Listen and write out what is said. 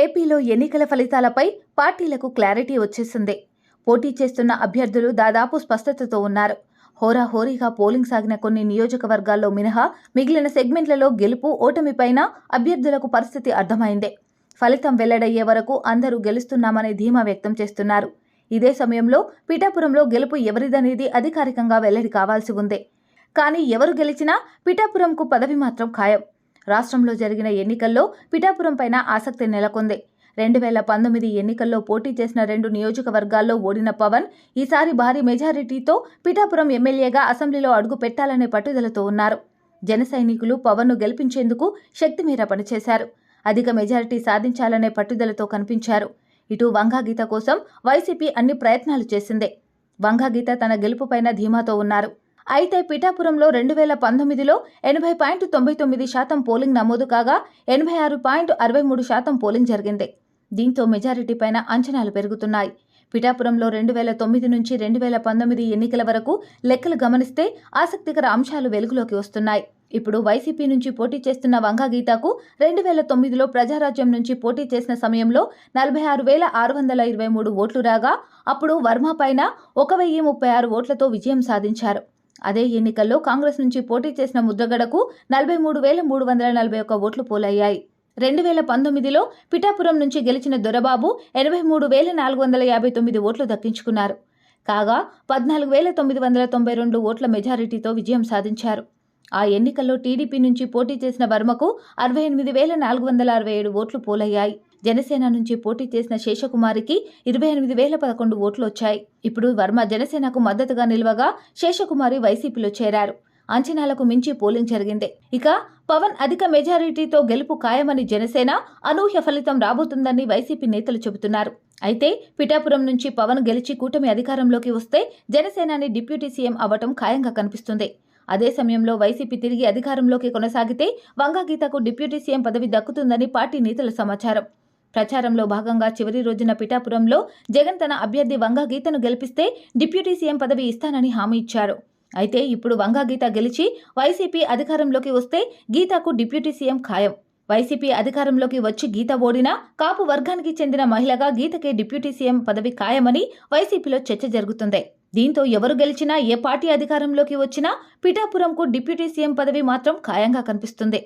ఏపీలో ఎన్నికల ఫలితాలపై పార్టీలకు క్లారిటీ వచ్చేసింది. పోటీ చేస్తున్న అభ్యర్థులు దాదాపు స్పష్టతతో ఉన్నారు. హోరాహోరీగా పోలింగ్ సాగిన కొన్ని నియోజకవర్గాల్లో మినహా మిగిలిన సెగ్మెంట్లలో గెలుపు ఓటమిపైన అభ్యర్థులకు పరిస్థితి అర్థమైందే. ఫలితం వెల్లడయ్యే వరకు అందరూ గెలుస్తున్నామనే ధీమా వ్యక్తం చేస్తున్నారు. ఇదే సమయంలో పిఠాపురంలో గెలుపు ఎవరిదనేది అధికారికంగా వెల్లడి కావాల్సి ఉంది. కానీ ఎవరు గెలిచినా పిఠాపురంకు పదవి మాత్రం ఖాయం. రాష్ట్రంలో జరిగిన ఎన్నికల్లో పిఠాపురం పైన ఆసక్తి నెలకొంది. రెండు వేల పంతొమ్మిది ఎన్నికల్లో పోటీ చేసిన రెండు నియోజకవర్గాల్లో ఓడిన పవన్ ఈసారి భారీ మెజారిటీతో పిఠాపురం ఎమ్మెల్యేగా అసెంబ్లీలో అడుగు పెట్టాలనే పట్టుదలతో ఉన్నారు. జన సైనికులు పవన్ను గెలిపించేందుకు శక్తిమీర పనిచేశారు. అధిక మెజారిటీ సాధించాలనే పట్టుదలతో కనిపించారు. ఇటు వంగాగీత కోసం వైసీపీ అన్ని ప్రయత్నాలు చేసిందే. వంగాగీత తన గెలుపుపైన ధీమాతో ఉన్నారు. అయితే పిఠాపురంలో రెండు వేల పంతొమ్మిదిలో ఎనభై పాయింట్ తొంభై తొమ్మిది శాతం పోలింగ్ నమోదు కాగా ఎనభై ఆరు పాయింట్ అరవై మూడు శాతం పోలింగ్ జరిగింది. దీంతో మెజారిటీ పైన అంచనాలు పెరుగుతున్నాయి. పిఠాపురంలో రెండు వేల తొమ్మిది నుంచి రెండు వేల పంతొమ్మిది ఎన్నికల వరకు లెక్కలు గమనిస్తే ఆసక్తికర అంశాలు వెలుగులోకి వస్తున్నాయి. ఇప్పుడు వైసీపీ నుంచి పోటీ చేస్తున్న వంగగీతకు రెండు వేల తొమ్మిదిలో ప్రజారాజ్యం నుంచి పోటీ చేసిన సమయంలో నలభై ఆరు వేల ఆరు వందల ఇరవై మూడు ఓట్లు రాగా అప్పుడు వర్మ పైన ఒక వెయ్యి ముప్పై ఆరు ఓట్లతో విజయం సాధించారు. అదే ఎన్నికల్లో కాంగ్రెస్ నుంచి పోటీ చేసిన ముద్రగడకు నలభై మూడు వేల మూడు వందల నలభై ఒక్క ఓట్లు పోలయ్యాయి. రెండు వేల పంతొమ్మిదిలో పిఠాపురం నుంచి గెలిచిన దొరబాబు ఎనభై మూడు వేల నాలుగు వందల యాభై తొమ్మిది ఓట్లు దక్కించుకున్నారు. కాగా పద్నాలుగు వేల తొమ్మిది వందల తొంభై రెండు ఓట్ల మెజారిటీతో విజయం సాధించారు. ఆ ఎన్నికల్లో టీడీపీ నుంచి పోటీ చేసిన వర్మకు అరవై ఎనిమిది వేల నాలుగు వందల అరవై ఏడు ఓట్లు పోలయ్యాయి. జనసేన నుంచి పోటీ చేసిన శేషకుమారికి ఇరవై ఎనిమిది వేల పదకొండు ఓట్లు వచ్చాయి ఇప్పుడు వర్మ జనసేనకు మద్దతుగా నిలవగా శేషకుమారి వైసీపీలో చేరారు. అంచనాలకు మించి పోలింగ్ జరిగింది. ఇక పవన్ అధిక మెజారిటీతో గెలుపు ఖాయమని జనసేన అనూహ్య ఫలితం రాబోతుందని వైసీపీ నేతలు చెబుతున్నారు. అయితే పిఠాపురం నుంచి పవన్ గెలిచి కూటమి అధికారంలోకి వస్తే జనసేనాని డిప్యూటీ సీఎం అవ్వటం ఖాయంగా కనిపిస్తుంది. అదే సమయంలో వైసీపీ తిరిగి అధికారంలోకి కొనసాగితే వంగగీతకు డిప్యూటీ సీఎం పదవి దక్కుతుందని పార్టీ నేతల సమాచారం. ప్రచారంలో భాగంగా చివరి రోజున పిఠాపురంలో జగన్ తన అభ్యర్థి వంగగీతను గెలిపిస్తే డిప్యూటీ సీఎం పదవి ఇస్తానని హామీ ఇచ్చారు. అయితే ఇప్పుడు వంగగీత గెలిచి వైసీపీ అధికారంలోకి వస్తే గీతకు డిప్యూటీ సీఎం ఖాయం. వైసీపీ అధికారంలోకి వచ్చి గీత ఓడినా కాపు వర్గానికి చెందిన మహిళగా గీతకే డిప్యూటీ సీఎం పదవి ఖాయమని వైసీపీలో చర్చ జరుగుతుంది. దీంతో ఎవరు గెలిచినా ఏ పార్టీ అధికారంలోకి వచ్చినా పిఠాపురంకు డిప్యూటీ సీఎం పదవి మాత్రం ఖాయంగా కనిపిస్తుంది.